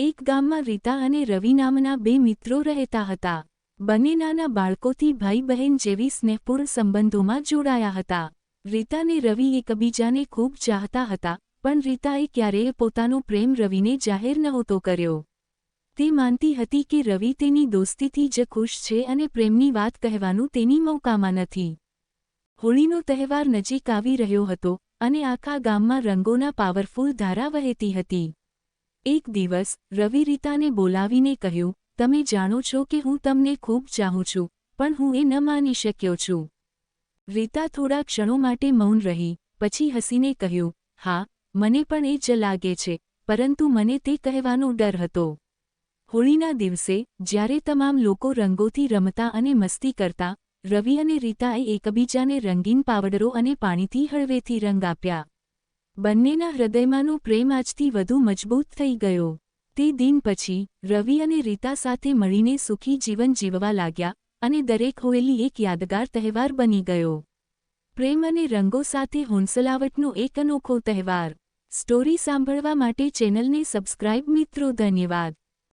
એક ગામમાં રીતા અને રવિ નામના બે મિત્રો રહેતા હતા. બંને નાના બાળકોથી ભાઈ બહેન જેવી સ્નેહપૂર્ણ સંબંધોમાં જોડાયા હતા. રીતાને રવિ એકબીજાને ખૂબ ચાહતા હતા, પણ રીતાએ ક્યારેય પોતાનો પ્રેમ રવિને જાહેર નહોતો કર્યો. તે માનતી હતી કે રવિ તેની દોસ્તીથી જ ખુશ છે અને પ્રેમની વાત કહેવાનું તેની મૌકામાં નથી. હોળીનો તહેવાર નજીક આવી રહ્યો હતો અને આખા ગામમાં રંગોના પાવરફુલ ધારા વહેતી હતી. એક દિવસ, રવિ રીતાને બોલાવીને કહ્યું, તમે જાણો છો કે હું તમને ખૂબ ચાહું છું, પણ હું એ ન માની શક્યો છું. રીતા થોડા ક્ષણો માટે મૌન રહી, પછી હસીને કહ્યું, હા, મને પણ એ જ લાગે છે, પરંતુ મને તે કહેવાનો ડર હતો. હોળીના દિવસે, જ્યારે તમામ લોકો રંગોથી રમતા અને મસ્તી કરતા, રવિ અને રીતાએ એકબીજાને રંગીન પાવડરો અને પાણીથી હળવેથી રંગ આપ્યા. બંનેના હૃદયમાંનો પ્રેમ આજથી વધુ મજબૂત થઈ ગયો. તે દિન પછી, રવિ અને રીતા સાથે મળીને સુખી જીવન જીવવા લાગ્યા અને દરેક હોયેલી એક યાદગાર તહેવાર બની ગયો. પ્રેમ અને રંગો સાથે હોંસલાવટનો એક અનોખો તહેવાર. સ્ટોરી સાંભળવા માટે ચેનલને સબસ્ક્રાઇબ મિત્રો, ધન્યવાદ.